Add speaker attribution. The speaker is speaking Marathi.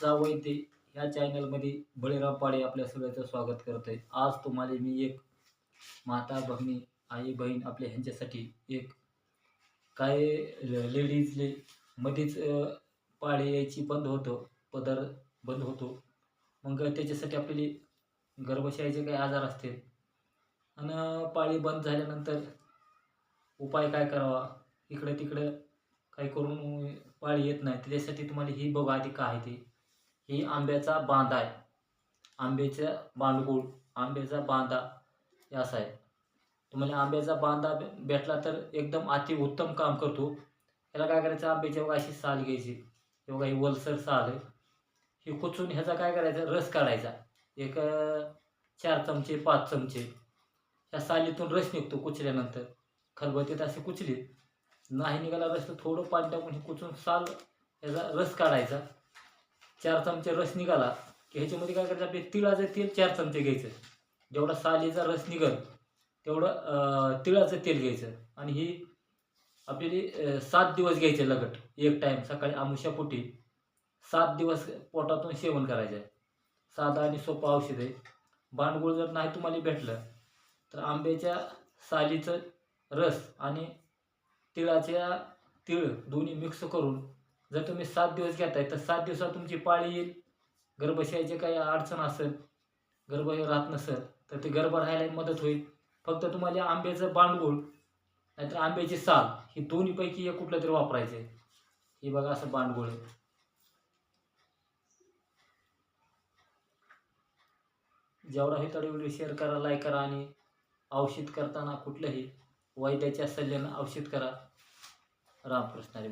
Speaker 1: जावं वैद्य ह्या चॅनलमध्ये बळीराम पाडे आपल्या सगळ्याचं स्वागत करत आहे आज तुम्हाला मी एक माता भगिनी आई बहीण आपल्या ह्यांच्यासाठी एक काय लेडीजले मध्येच पाळे पाळी यायची बंद होतं पदर बंद होतो. मग त्याच्यासाठी आपल्याला गर्भशयाचे काही आजार असतील. आणि पाळी बंद झाल्यानंतर उपाय काय करावा? इकडं तिकडं काही करून पाळी येत नाही. त्याच्यासाठी तुम्हाला ही बघा आधी काय आहे ते. ही आंब्याचा बांधा आहे. आंब्याचा बांडगुळ आंब्याचा बांधा हे आहे. तुम्हाला आंब्याचा बांधा भेटला तर एकदम अति उत्तम काम करतो. याला काय करायचं? आंब्याच्या बघा अशी साल घ्यायची. हे बघा ही वलसर साल आहे. ही कुचून ह्याचा काय करायचा? रस काढायचा. एक चार चमचे पाच चमचे ह्या सालीतून रस निघतो कुचल्यानंतर. खलबतीत असे कुचली. नाही निघाला रस तर थोडं पाणी टाकून हे कुचून साल ह्याचा रस काढायचा. चार चमचे रस निघाला की ह्याच्यामध्ये काय करायचं आपले तिळाचं तेल चार चमचे घ्यायचं. जेवढा सालीचा रस निघल तेवढं तिळाचं तेल घ्यायचं. आणि ही आपल्याला सात दिवस घ्यायचे लगट एक टाईम सकाळी आमुष्यापोटी सात दिवस पोटातून सेवन करायचं. आहे साधा आणि सोपं औषध आहे. भांडगुळ जर नाही तुम्हाला भेटलं तर आंब्याच्या सालीचं रस आणि तिळाच्या तिळ दोन्ही मिक्स करून जर तुम्ही सात दिवस घेताय तर सात दिवसात तुमची पाळी येईल. गर्भशयाची काही अडचण असेल गर्भ राहत नसेल तर ते गर्भ राहायला मदत होईल. फक्त तुम्हाला आंब्याचं बांडगुळ नाहीतर आंब्याची साल ही दोन्हीपैकी एक कुठलं तरी वापरायचं आहे हे बघा असं बांडगुळ आहे. जेवढा हे तेवढे व्हिडिओ शेअर करा लाईक करा आणि औषध करताना कुठलंही वैद्याच्या सल्ल्यानं औषध करा. रामकृष्ण हरी